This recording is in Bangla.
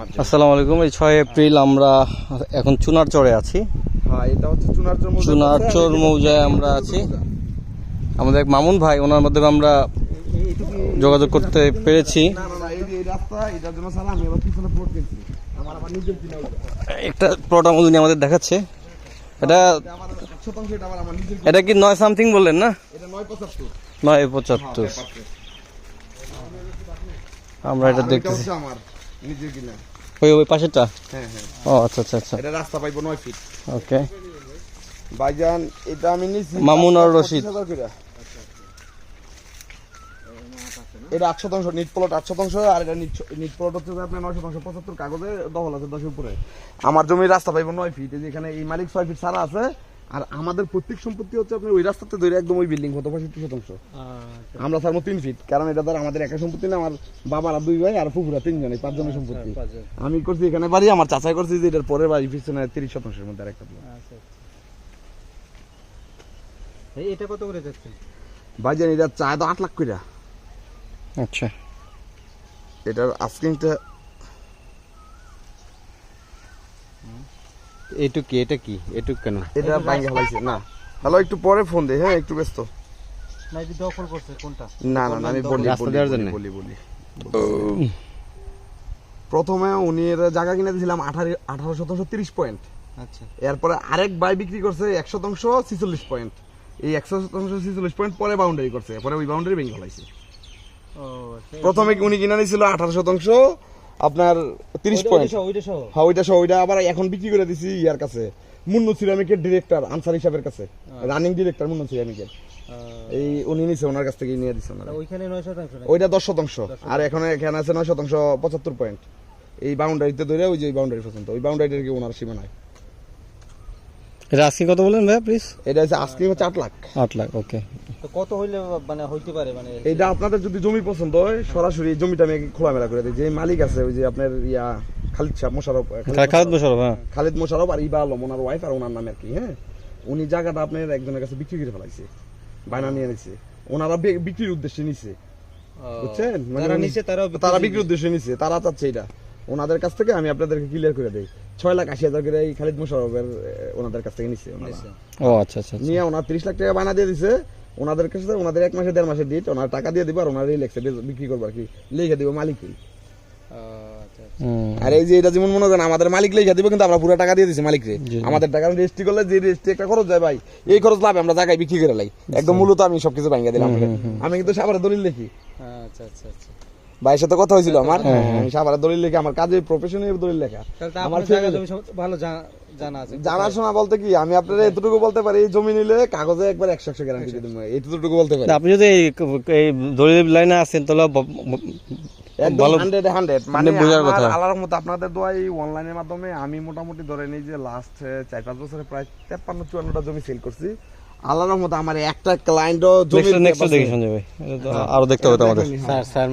আসসালামু আলাইকুম এই ছয় এপ্রিল আমরা এখন চুনার চরে আছি। হ্যাঁ এটা হচ্ছে চুনারচর মৌজা মৌজায়। আমরা আছি। আমাদের এক মামুন ভাই ওনার মাধ্যমে আমরা যোগাযোগ করতে পেরেছি। আমার। একটা প্লট আমাদের আমাদের দেখাচ্ছে। এটা এটা আমার আমার কি নয় সামথিং বললেন না? নয় পঁচাত্তর। আমরা এটা আর এটা দেখতেছি। কিনা ওই ওই পাশেরটা? হ্যাঁ হ্যাঁ। ও আচ্ছা আচ্ছা আচ্ছা। এটা রাস্তা পাইবো নয় ফিট ওকে। ভাইজান এটা আমি নিছি মামুন আর রশিদ। এটা আট শতাংশ নিট প্লট আট শতাংশ আর এটা নিট প্লট হচ্ছে আপনার নয় শতাংশ পঁচাত্তর কাগজে দখল আছে দশের উপরে। আমার জমির রাস্তা পাইবো নয় ফিট এই যে এখানে এই মালিক ছয় ফিট সারা আছে আর আমাদের প্রত্যেক সম্পত্তি হচ্ছে আপনার ওই রাস্তাতে ধরে একদম ওই বিল্ডিং কত? পঁয়ষট্টি শতাংশ। আমরা ছাড়বো তিন ফিট কারণ এটা ধর আমাদের একা সম্পত্তি না আমার বাবার আর দুই ভাই আর ফুফুরা তিনজন এই পাঁচজনের সম্পত্তি। আমি করছি এখানে বাড়ি আমার চাচাই করছি যে এটার পরের বাড়ি পিছনে তিরিশ শতাংশের মধ্যে আরেকটা plot। এটা কত করে ভাইজান এটা চায় তো আট লাখ কইরা। আচ্ছা। এটার আস্কিংটা এইটুক কি এটা কি? এটুক কেন? এটা ভাঙে ফেলাইছে না। হ্যালো একটু পরে ফোন দে হ্যাঁ একটু ব্যস্ত। না এটা দখল করছে কোনটা? না না আমি বলি রাস্তা বলি, দেওয়ার বলি, জন্য? বলি বলি প্রথমে উনি এর জায়গা কিনে দিয়েছিলাম আঠারো আঠারো শতাংশ তিরিশ পয়েন্ট। আচ্ছা। এরপরে আরেক বাই বিক্রি করছে এক শতাংশ ছিচল্লিশ পয়েন্ট। এই একশো শতাংশ ছিচল্লিশ পয়েন্ট পরে বাউন্ডারি করছে পরে ওই বাউন্ডারি ভেঙে ফেলাইছে। আচ্ছা। প্রথমে উনি কিনে নিয়েছিল আঠারো শতাংশ? আপনার তিরিশ পয়েন্ট হ্যাঁ ওইটা সহ। ওইটা আবার এখন বিক্রি করে দিছি ইয়ার কাছে। মুন্নু সিরামিকের ডিরেক্টর আনসার হিসাবের কাছে। রানিং ডিরেক্টর মুন্নু সিরামিকের। এই উনি নিছে ওনার কাছ থেকে নিয়ে দিছে ওনারা। ওইখানে 9 শতাংশ ওইটা দশ শতাংশ। আর এখন এখানে আছে নয় শতাংশ পঁচাত্তর পয়েন্ট এই বাউন্ডারিতে ধরে ওই যে বাউন্ডারি পর্যন্ত ওই বাউন্ডারি কি ওনার সীমানায় এটা আজকে কত বলেন ভাইয়া প্লিজ এটা হচ্ছে আজকে হচ্ছে আট লাখ। আট লাখ ওকে তো কত হইলে মানে হইতে পারে মানে এইটা আপনাদের যদি জমি পছন্দ হয় সরাসরি জমিটা আমি খোলামেলা করে দিই। যে মালিক আছে ওই যে আপনার ইয়া খালিদ শাহ মোশারফ খালেদ বসর হ্যাঁ। খালিদ মোশারফ আর ইবা আলম ওনার ওয়াইফ আর ওনার নাম আর কি হ্যাঁ। উনি জায়গাটা আপনার একজনের কাছে বিক্রি করে ফেলাইছে বায়না নিয়ে নিছে। ওনারা বিক্রির উদ্দেশ্যে নিছে। বুঝছেন? মানে তারা বিক্রির উদ্দেশ্যে নিছে তারা চাচ্ছে এটা। ওনাদের কাছ থেকে আমি আপনাদেরকে ক্লিয়ার করে দেই। ছয় লাখ আশি হাজার করে এই খালিদ মোশারফের ওনাদের কাছ থেকে নিছে ও আচ্ছা আচ্ছা আচ্ছা। নিয়ে ওনার তিরিশ লাখ টাকা বায়না দিয়ে দিছে। ওনাদের কাছে ওনাদের এক মাসে দেড় মাসে ডিট ওনার টাকা দিয়ে দিবে আর ওনার লেখছে বিক্রি করব আর কি। লিখে দিব মালিকই। আচ্ছা আর এই যে এটা যেমন মনে করেন আমাদের মালিক লেখা দিব কিন্তু আমরা পুরো টাকা দিয়ে দিছি মালিকরে। আমাদের টাকা রেজিস্ট্রি করলে যে রেজিস্ট্রি একটা খরচ যায় ভাই এই খরচ লাভ আমরা জায়গায় বিক্রি করে লাই। একদম মূলত আমি সবকিছু ভাঙিয়ে দিলাম। আমি কিন্তু সাভারে দলিল লিখি। আচ্ছা আচ্ছা আচ্ছা। ভাইয়ের সাথে কথা হয়েছিল আমার। আমি সাভারে দলিল লিখি আমার কাজে প্রফেশনে দলিল লেখা। আমার ভালো জা- জানা আছে। জানাশোনা বলতে কি আমি আপনারা এতটুকু বলতে পারি এই জমি নিলে কাগজে একবার একশো একশো গ্যারান্টি এতটুকু বলতে পারি। আপনি যদি এই দলিল লাইনে আসেন তাহলে মানে বোঝার কথা। আল্লাহর মতো আপনাদের দোয়া এই অনলাইনের মাধ্যমে আমি মোটামুটি ধরে নিই যে লাস্ট চার পাঁচ বছরে প্রায় তেপ্পান্ন চুয়ান্নটা জমি সেল করছি। আল্লাহর মতো আমার একটা ক্লায়েন্টও জমি নেক্সট নেক্সট দেখি সঞ্জয় ভাই এটা তো আরও দেখতে হবে আমাদের স্যার স্যার